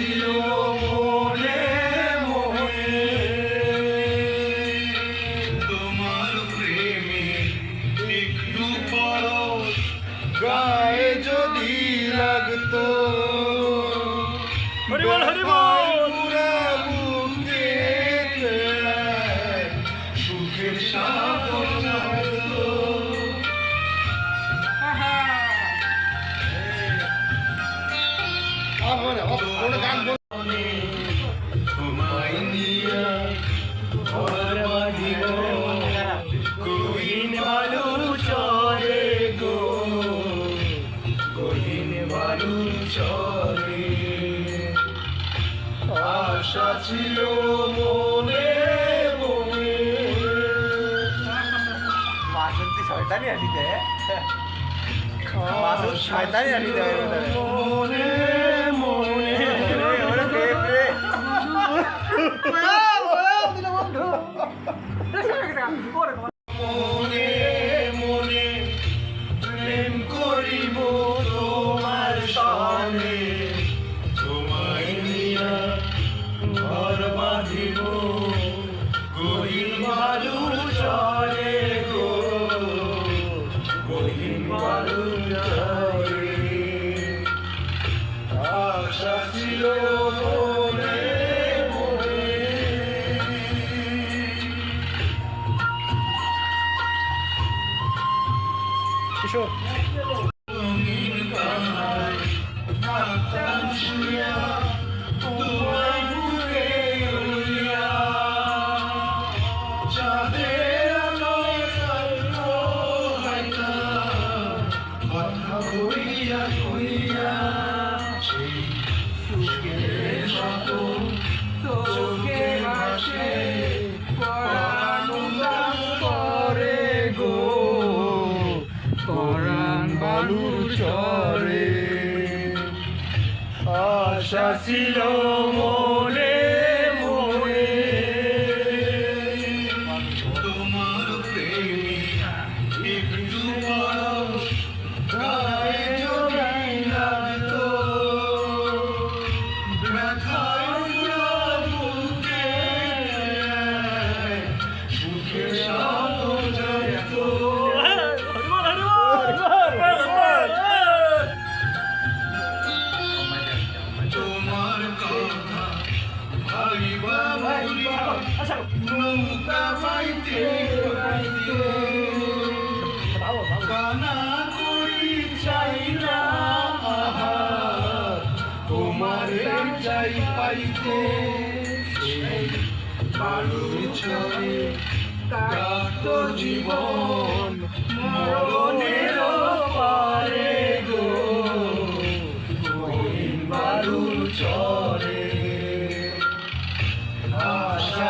ছিল মনে মনে। তোমার প্রেমে একটু পরশ গায়ে আশা ছিল মনে মনে মাসুদ শয়তানি আনি দেয়। মাসুদ শয়তানি আনি দেয় মনে কিশোর পরাণ বালুর চরে। আশা ছিল মনে ভাবিবা ভাবিবা নৌকা পাইতে পাইতে কানা করি চাই না আহার, তোমারে চাই পাইতে। জীবন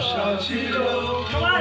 小气球，好？